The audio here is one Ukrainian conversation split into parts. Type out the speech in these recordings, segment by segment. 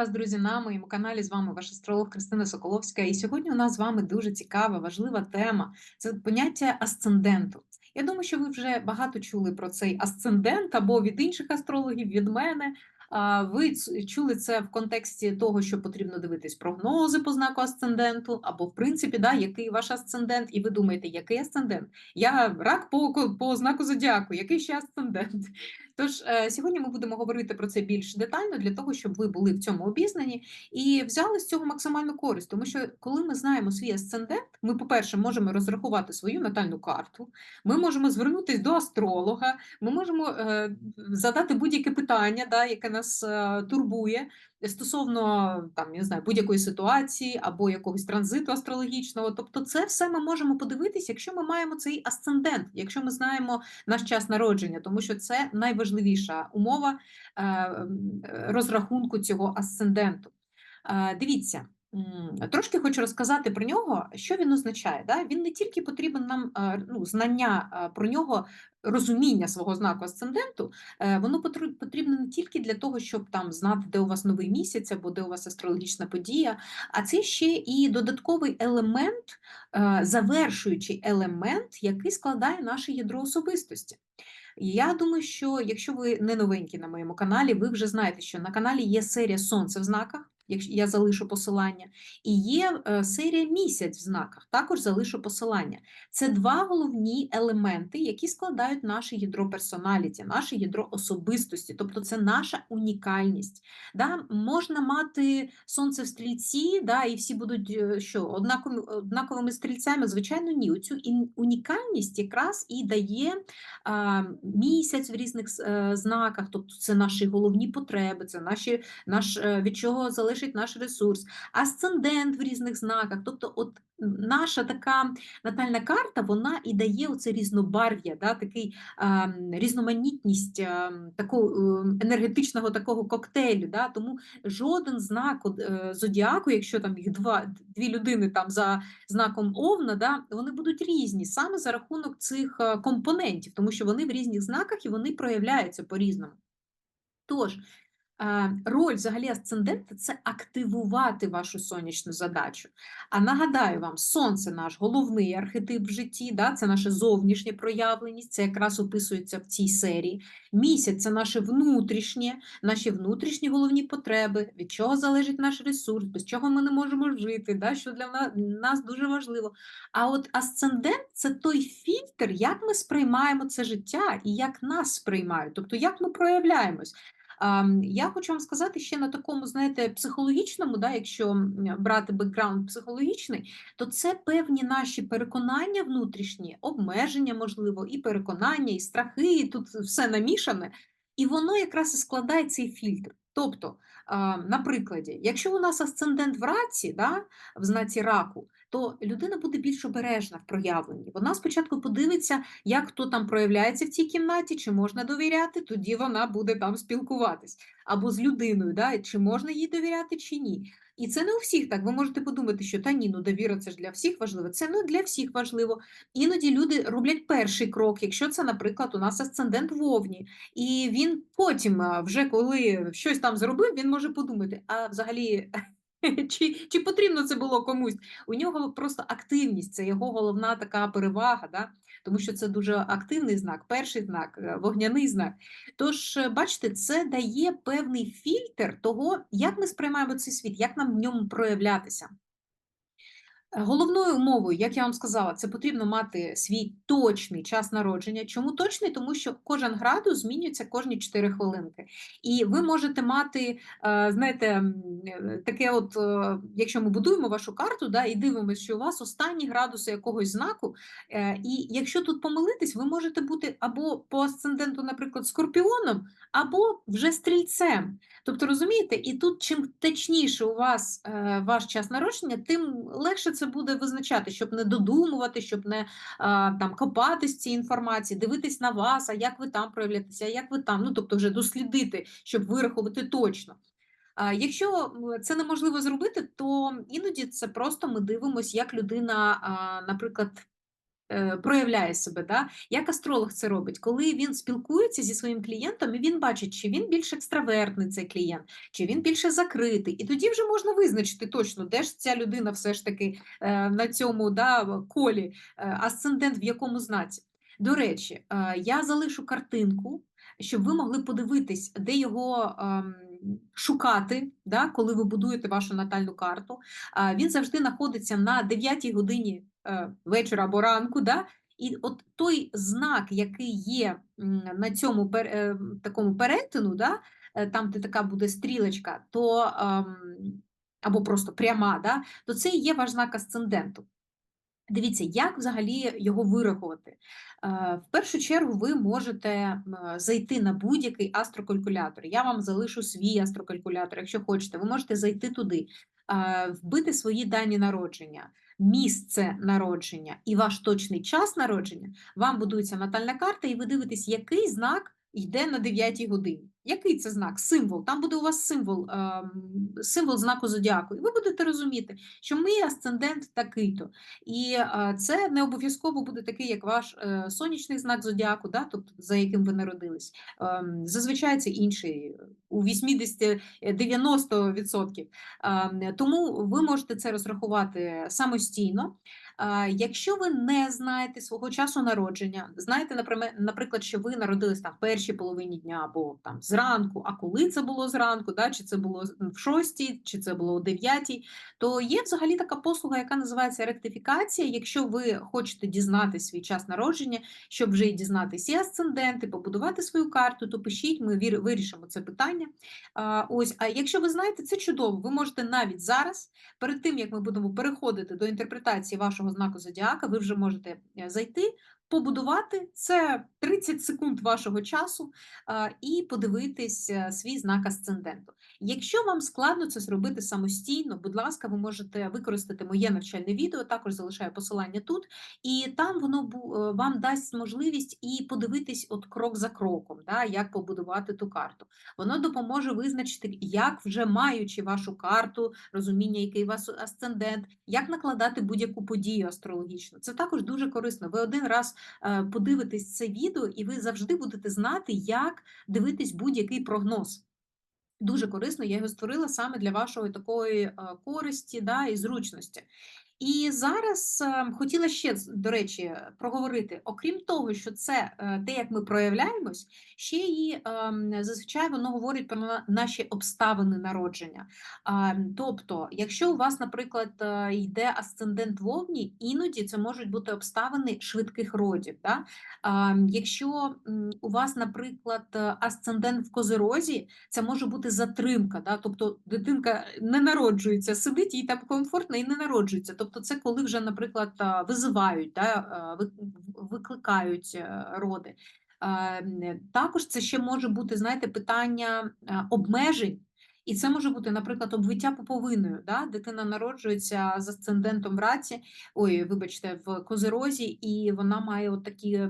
вас, друзі, на моєму каналі. З вами ваш астролог Кристина Соколовська. І сьогодні у нас з вами дуже цікава, важлива тема це поняття асценденту. Я думаю, що ви вже багато чули про цей асцендент або від інших астрологів, від мене. Ви чули це в контексті того, що потрібно дивитись прогнози по знаку асценденту, або в принципі, да, який ваш асцендент, і ви думаєте, який асцендент? Я рак по, по знаку зодіаку, який ще асцендент? Тож е, сьогодні ми будемо говорити про це більш детально для того, щоб ви були в цьому обізнані і взяли з цього максимальну користь. Тому що коли ми знаємо свій асцендент, ми, по-перше, можемо розрахувати свою натальну карту, ми можемо звернутися до астролога, ми можемо е, задати будь-яке питання, да, яке нас е, турбує. Стосовно там, я знаю, будь-якої ситуації або якогось транзиту астрологічного, тобто це все ми можемо подивитися, якщо ми маємо цей асцендент, якщо ми знаємо наш час народження, тому що це найважливіша умова е, розрахунку цього асценденту. Е, Дивіться, трошки хочу розказати про нього, що він означає. Да? Він не тільки потрібен нам е, ну, знання е, про нього, розуміння свого знаку асценденту, е, воно потрібно не тільки для того, щоб там знати, де у вас новий місяць або де у вас астрологічна подія, а це ще і додатковий елемент, завершуючий елемент, який складає наше ядро особистості. Я думаю, що якщо ви не новенькі на моєму каналі, ви вже знаєте, що на каналі є серія Сонце в знаках, я залишу посилання, і є е, серія місяць в знаках, також залишу посилання. Це два головні елементи, які складають наше ядро персоналіті, наше ядро особистості, тобто це наша унікальність. Да? Можна мати сонце в стрільці, да, і всі будуть е, що, однаковими, стрільцями? Звичайно, ні. Оцю унікальність якраз і дає а, місяць в різних с- е, знаках, тобто це наші головні потреби, це наші, наш, від чого залежить наш ресурс, асцендент в різних знаках. Тобто, от наша така натальна карта, вона і дає оце різнобарв'я, да, такий м, різноманітність м, такого е, енергетичного такого коктейлю. Да, тому жоден знак е, зодіаку, якщо там їх два, дві людини там за знаком Овна, да, вони будуть різні саме за рахунок цих е, компонентів, тому що вони в різних знаках і вони проявляються по-різному. Тож, е, роль взагалі асцендента це активувати вашу сонячну задачу. А нагадаю вам, сонце наш головний архетип в житті, да, це наше зовнішнє проявленість, це якраз описується в цій серії. Місяць це наше внутрішнє, наші внутрішні головні потреби, від чого залежить наш ресурс, без чого ми не можемо жити, да, що для нас дуже важливо. А от асцендент це той фільтр, як ми сприймаємо це життя і як нас сприймають, тобто як ми проявляємось. Я хочу вам сказати ще на такому, знаєте, психологічному, да, якщо брати бекграунд психологічний, то це певні наші переконання внутрішні, обмеження, можливо, і переконання, і страхи, і тут все намішане. І воно якраз і складає цей фільтр. Тобто, на прикладі, якщо у нас асцендент в раці, да, в знаці раку, то людина буде більш обережна в проявленні. Вона спочатку подивиться, як хто там проявляється в цій кімнаті, чи можна довіряти, тоді вона буде там спілкуватись. Або з людиною, да, чи можна їй довіряти, чи ні. І це не у всіх так. Ви можете подумати, що та ні, ну довіра це ж для всіх важливо. Це не для всіх важливо. Іноді люди роблять перший крок, якщо це, наприклад, у нас асцендент вовні, і він потім, вже коли щось там зробив, він може подумати, а взагалі. Чи, чи потрібно це було комусь? У нього просто активність, це його головна така перевага, да? Тому що це дуже активний знак, перший знак, е, вогняний знак. Тож, е, бачите, це дає певний фільтр того, як ми сприймаємо цей світ, як нам в ньому проявлятися. Головною умовою, як я вам сказала, це потрібно мати свій точний час народження. Чому точний? Тому що кожен градус змінюється кожні 4 хвилинки. І ви можете мати, е, знаєте, е, таке, от, е, якщо ми будуємо вашу карту, да, і дивимося, що у вас останні градуси якогось знаку, і якщо тут помилитись, ви можете бути або по асценденту, наприклад, скорпіоном, або вже стрільцем. Тобто, розумієте, і тут чим точніше у вас е, ваш час народження, тим легше це буде визначати, щоб не додумувати, щоб не а, там копатись цій інформації, дивитись на вас, а як ви там проявляєтеся, а як ви там, ну тобто вже дослідити, щоб вирахувати точно. Якщо це неможливо зробити, то іноді це просто ми дивимося, як людина, наприклад, е, проявляє себе, да? Як астролог це робить? Коли він спілкується зі своїм клієнтом, і він бачить, чи він більш екстравертний цей клієнт, чи він більше закритий. І тоді вже можна визначити точно, де ж ця людина все ж таки е, на цьому да, колі, е, асцендент в якому знаці. До речі, е, я залишу картинку, щоб ви могли подивитись, де його ем, шукати, да, коли ви будуєте вашу натальну карту. Е, Він завжди знаходиться на 9 годині е, вечора або ранку. Да? І от той знак, який є на цьому пер- е, такому перетину, да, е, там, де така буде стрілочка, то ем, або просто пряма, да, то це і є ваш знак асценденту. Дивіться, як взагалі його вирахувати. Е, В першу чергу ви можете зайти на будь-який астрокалькулятор. Я вам залишу свій астрокалькулятор, якщо хочете, ви можете зайти туди, е, вбити свої дані народження, місце народження і ваш точний час народження. Вам будується натальна карта, і ви дивитесь, який знак йде на 9 годині. Який це знак? Символ. Там буде у вас символ, ем, символ знаку зодіаку. І ви будете розуміти, що мій асцендент такий-то. І е, це не обов'язково буде такий, як ваш е, сонячний знак зодіаку, да, тобто за яким ви народились. Ем, Зазвичай це інший у 80-90%. Ем, Тому ви можете це розрахувати самостійно. Е, Якщо ви не знаєте свого часу народження, знаєте, наприклад, що ви народились там в першій половині дня або там зранку, а коли це було зранку, да, чи це було в шостій, чи це було о дев'ятій, то є взагалі така послуга, яка називається ректифікація. Якщо ви хочете дізнати свій час народження, щоб вже і дізнатися і асценденти, побудувати свою карту, то пишіть, ми вирішимо це питання. А, ось, а якщо ви знаєте, це чудово. Ви можете навіть зараз, перед тим як ми будемо переходити до інтерпретації вашого знаку зодіака, ви вже можете е, зайти. Побудувати це 30 секунд вашого часу і подивитись е, свій знак асценденту. Якщо вам складно це зробити самостійно, будь ласка, ви можете використати моє навчальне відео, також залишаю посилання тут, і там воно е, вам дасть можливість і подивитись от крок за кроком, да, як побудувати ту карту. Воно допоможе визначити, як вже маючи вашу карту, розуміння, який у вас асцендент, як накладати будь-яку подію астрологічну. Це також дуже корисно. Ви один раз подивитесь це відео, і ви завжди будете знати, як дивитись будь-який прогноз. Дуже корисно, я його створила саме для вашої такої е, користі да, і зручності. І зараз е, хотіла ще, до речі, проговорити, окрім того, що це е, те, як ми проявляємось, ще й ем, зазвичай воно говорить про наші обставини народження. Тобто, якщо у вас, наприклад, е, йде асцендент вовні, іноді це можуть бути обставини швидких родів. Да? Якщо у вас, наприклад, е, асцендент в козирозі, це може бути затримка, да? тобто дитинка не народжується, сидить їй там комфортно і не народжується. Тобто, це коли вже, наприклад, визивають, да? в- викликають е, роди. Також це ще може бути, знаєте, питання е, обмежень. І це може бути, наприклад, обвиття пуповиною. Да? Дитина народжується з асцендентом в раці, ой, вибачте, в козирозі, і вона має от такі,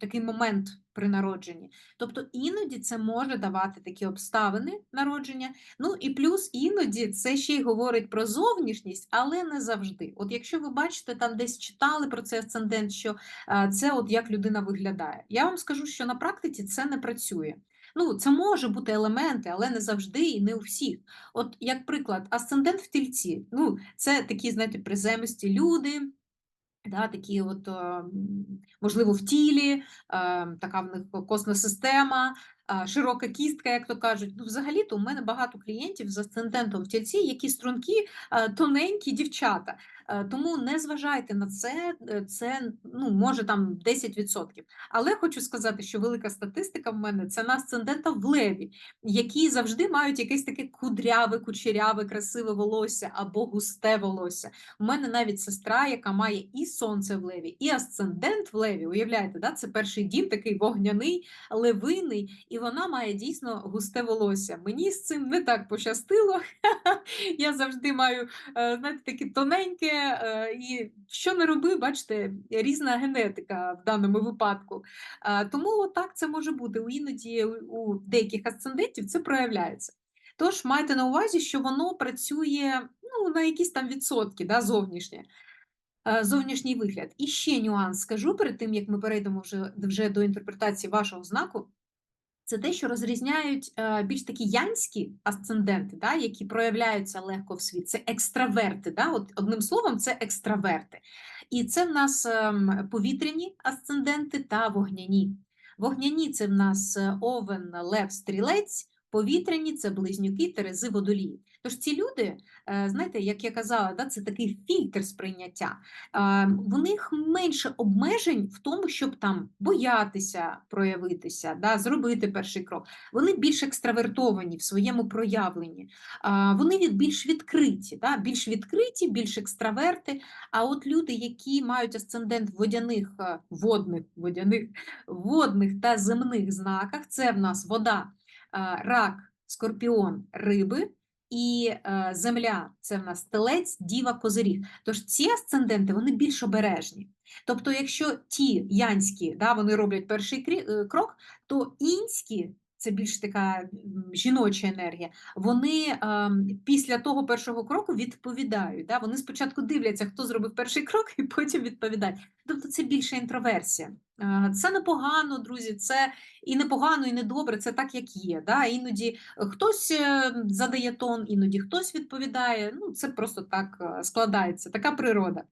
такий момент при народженні. Тобто іноді це може давати такі обставини народження. Ну і плюс іноді це ще й говорить про зовнішність, але не завжди. От якщо ви бачите, там десь читали про цей асцендент, що а, це от як людина виглядає. Я вам скажу, що на практиці це не працює. Ну, це може бути елементи, але не завжди і не у всіх. От, як приклад, асцендент в тільці. Ну, це такі, знаєте, приземисті люди, Да, такі от, е, можливо, в тілі, е, така в них косна система, е, широка кістка, як то кажуть. Ну, взагалі-то у мене багато клієнтів з асцендентом в тільці, які стрункі, тоненькі дівчата. Е, Тому не зважайте на це, е, це ну, може там 10%. Але хочу сказати, що велика статистика в мене це на асцендента в леві, які завжди мають якесь таке кудряве, кучеряве, красиве волосся або густе волосся. У мене навіть сестра, яка має і сонце в леві, і асцендент в леві. Уявляєте, да? це перший дім, такий вогняний, левиний, і вона має дійсно густе волосся. Мені з цим не так пощастило. Я завжди маю, е, знаєте, таке тоненьке, е, і що не роби, бачите, різна генетика в даному випадку. Е, Тому отак це може бути. У Іноді у у деяких асцендентів це проявляється. Тож майте на увазі, що воно працює ну, на якісь там відсотки да, зовнішнє. е, зовнішній вигляд. І ще нюанс скажу перед тим, як ми перейдемо вже, вже до інтерпретації вашого знаку. Це те, що розрізняють е, більш такі янські асценденти, да, які проявляються легко в світ. Це екстраверти. Да? От, Одним словом, це екстраверти. І це в нас ем, повітряні асценденти та вогняні. Вогняні це в нас е, овен, лев, стрілець, повітряні це близнюки, терези, водолії. Тож ці люди, е, знаєте, як я казала, да, це такий фільтр сприйняття. В них менше обмежень в тому, щоб там боятися проявитися, да, зробити перший крок. Вони більш екстравертовані в своєму проявленні, вони більш відкриті, да, більш відкриті, більш екстраверти. А от люди, які мають асцендент водяних, е, водних, водяних, водних та земних знаках, це в нас вода, рак, скорпіон, риби і е, земля це в нас телець, діва, козиріг. Тож ці асценденти вони більш обережні. Тобто, якщо ті янські да, вони роблять перший е, крок, то інські це більш така жіноча енергія. Вони е, після того першого кроку відповідають. Да? Вони спочатку дивляться, хто зробив перший крок, і потім відповідають. Тобто це більша інтроверсія. Е, це непогано, друзі. Це і непогано, і недобре. Це так, як є. Да? Іноді хтось е, задає тон, іноді хтось відповідає. Ну це просто так е, складається, така природа.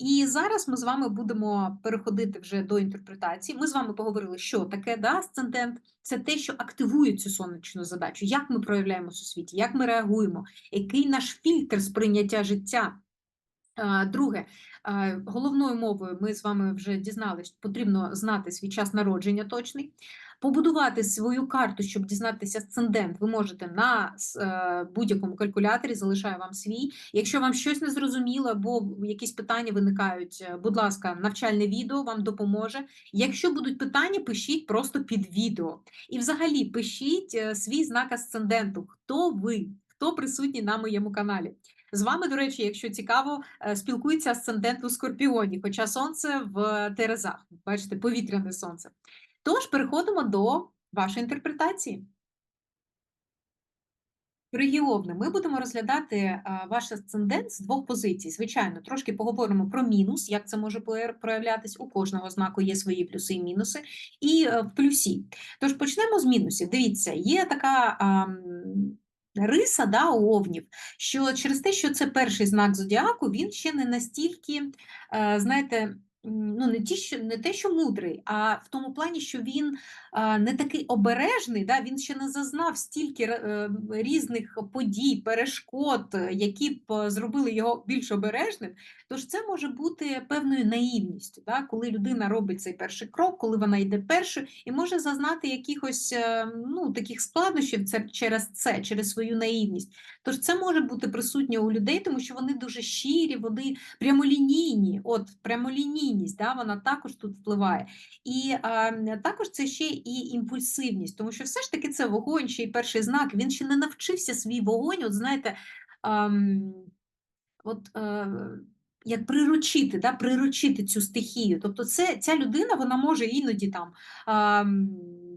І зараз ми з вами будемо переходити вже до інтерпретації. Ми з вами поговорили, що таке да, асцендент. Це те, що активує цю сонячну задачу, як ми проявляємося у світі, як ми реагуємо, який наш фільтр сприйняття життя. Друге, головною мовою ми з вами вже дізналися, потрібно знати свій час народження точний. Побудувати свою карту, щоб дізнатися асцендент, ви можете на е, будь-якому калькуляторі, залишаю вам свій. Якщо вам щось не зрозуміло, або якісь питання виникають, е, будь ласка, навчальне відео вам допоможе. Якщо будуть питання, пишіть просто під відео. І взагалі пишіть е, свій знак асценденту, хто ви, хто присутній на моєму каналі. З вами, до речі, якщо цікаво, спілкується асцендент у Скорпіоні, хоча сонце в Терезах, бачите, повітряне сонце. Тож переходимо до вашої інтерпретації. Регіовне, ми будемо розглядати ваш асцендент з двох позицій. Звичайно, трошки поговоримо про мінус, як це може проявлятись. У кожного знаку є свої плюси і мінуси, і е, в плюсі. Тож почнемо з мінусів. Дивіться, є така риса да, у овнів, що через те, що це перший знак зодіаку, він ще не настільки, е, знаєте, ну, не ті, що не те, що мудрий, а в тому плані, що він а, не такий обережний, да, він ще не зазнав стільки е, різних подій, перешкод, які б зробили його більш обережним. Тож це може бути певною наївністю, да, коли людина робить цей перший крок, коли вона йде першою, і може зазнати якихось е, ну, таких складнощів це через це, через свою наївність. Тож це може бути присутнє у людей, тому що вони дуже щирі, вони прямолінійні, от прямолінійні емоційність, да, вона також тут впливає. І а, також це ще і імпульсивність, тому що все ж таки це вогонь, ще й перший знак, він ще не навчився свій вогонь, от знаєте, а, от. А, як приручити, да, приручити цю стихію. Тобто це, ця людина вона може іноді там а,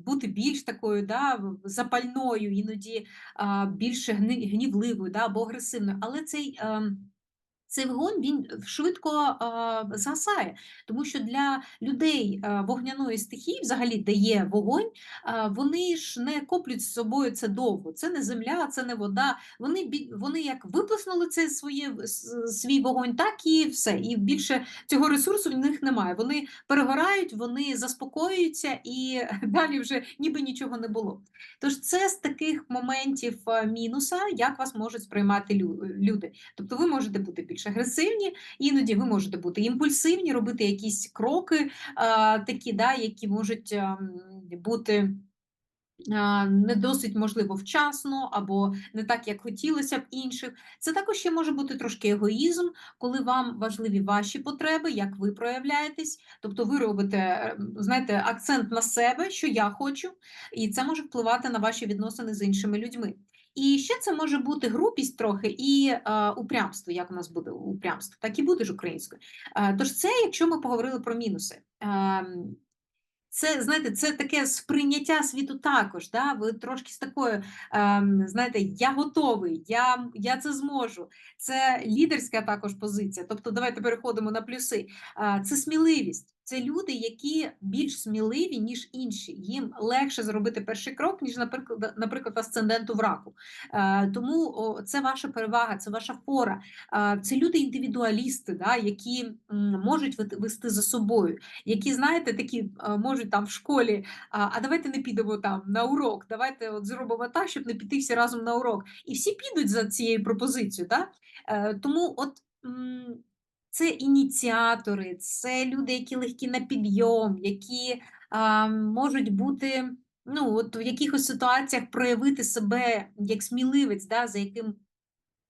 бути більш такою да, запальною, іноді а, більш гнівливою да, або агресивною, але цей. А, цей вогонь він швидко а, згасає, тому що для людей а, вогняної стихії, взагалі, де є вогонь, вони ж не коплють з собою це довго. Це не земля, це не вода. Вони вони як виплеснули це своє свій вогонь, так і все. І більше цього ресурсу в них немає. Вони перегорають, вони заспокоюються і далі вже ніби нічого не було. Тож це з таких моментів мінуса, як вас можуть сприймати люди. Тобто ви можете бути більш більш агресивні, іноді ви можете бути імпульсивні, робити якісь кроки, такі, да, які можуть бути. Не досить можливо вчасно або не так, як хотілося б інших. Це також ще може бути трошки егоїзм, коли вам важливі ваші потреби, як ви проявляєтесь. Тобто ви робите знаєте, акцент на себе, що я хочу, і це може впливати на ваші відносини з іншими людьми. І ще це може бути групість трохи і е, упрямство, як у нас буде упрямство, так і буде ж українською. Е, тож це, якщо ми поговорили про мінуси. Е, це, знаєте, це таке сприйняття світу також. Да? Ви трошки з такою, ем, знаєте, я готовий, я, я це зможу. Це лідерська також позиція. Тобто, давайте переходимо на плюси. Е, Це сміливість. Це люди, які більш сміливі, ніж інші. Їм легше зробити перший крок, ніж, наприклад, наприклад, асценденту в раку. Е, Тому це ваша перевага, це ваша фора. Е, Це люди індивідуалісти, да, які можуть вести за собою, які, знаєте, такі е, можуть там в школі, а, давайте не підемо там на урок, давайте от зробимо так, щоб не піти всі разом на урок. І всі підуть за цією пропозицією. Да? Тому от. Це ініціатори, це люди, які легкі на підйом, які а, можуть бути ну, от в якихось ситуаціях проявити себе як сміливець, да, за яким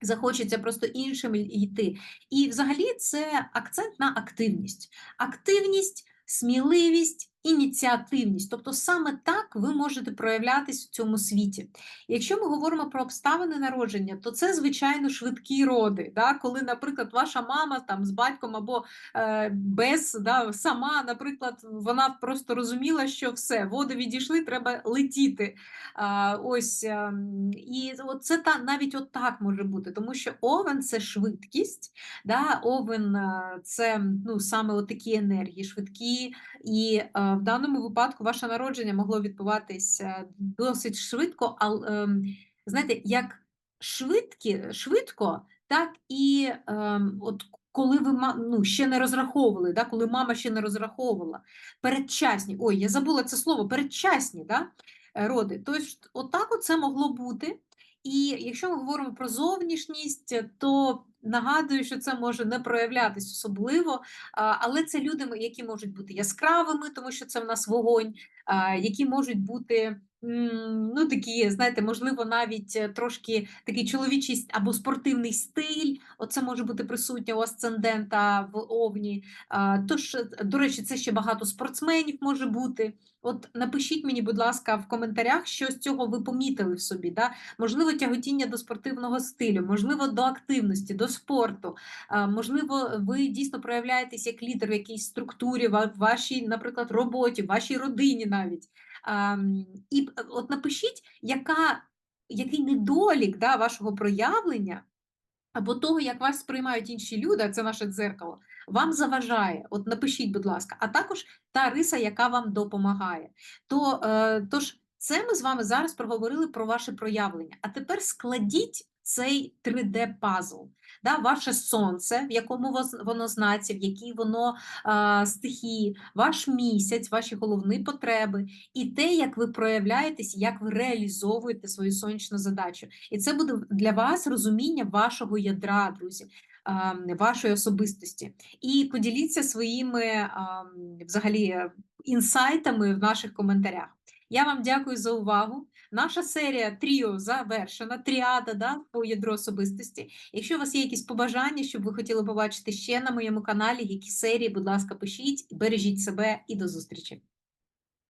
захочеться просто іншим йти. І взагалі це акцент на активність. Активність, сміливість, ініціативність. Тобто саме так ви можете проявлятись в цьому світі. Якщо ми говоримо про обставини народження, то це, звичайно, швидкі роди. Да? Коли, наприклад, ваша мама там з батьком або е, без да, сама, наприклад, вона просто розуміла, що все, води відійшли, треба летіти. А, ось ем, і це та навіть от так може бути, тому що овен це швидкість, да, овен е, це ну саме такі енергії, швидкі, і е, в даному випадку ваше народження могло відбуватись е, досить швидко, але знаєте, як швидкі, швидко, так і ем, от. Коли ви ну, ще не розраховували, да, коли мама ще не розраховувала, передчасні, ой, я забула це слово, передчасні, да, роди. Тобто, отак от це могло бути. І якщо ми говоримо про зовнішність, то нагадую, що це може не проявлятись особливо, але це люди, які можуть бути яскравими, тому що це в нас вогонь, які можуть бути. Ну, такі, знаєте, можливо, навіть е, трошки такий чоловічий або спортивний стиль. Оце може бути присутнє у асцендента в Овні. Тож, е, до речі, це ще багато спортсменів може бути. От напишіть мені, будь ласка, в коментарях, що з цього ви помітили в собі. Да? Можливо, тяготіння до спортивного стилю, можливо, до активності, до спорту. Можливо, ви дійсно проявляєтесь як лідер в якійсь структурі, в вашій, наприклад, роботі, в вашій родині навіть. А, м, І е, от напишіть, яка, який недолік да, вашого проявлення або того, як вас сприймають інші люди, це наше дзеркало, вам заважає. От напишіть, будь ласка, а також та риса, яка вам допомагає. То, е, тож, це ми з вами зараз проговорили про ваше проявлення. А тепер складіть цей 3D-пазл, да, ваше сонце, в якому воно знаці, в якій воно е, стихії, ваш місяць, ваші головні потреби, і те, як ви проявляєтесь, як ви реалізовуєте свою сонячну задачу. І це буде для вас розуміння вашого ядра, друзі, вашої особистості. І поділіться своїми взагалі інсайтами в наших коментарях. Я вам дякую за увагу. Наша серія Тріо завершена, тріада да, по ядро особистості. Якщо у вас є якісь побажання, щоб ви хотіли побачити ще на моєму каналі, які серії, будь ласка, пишіть, бережіть себе і до зустрічі.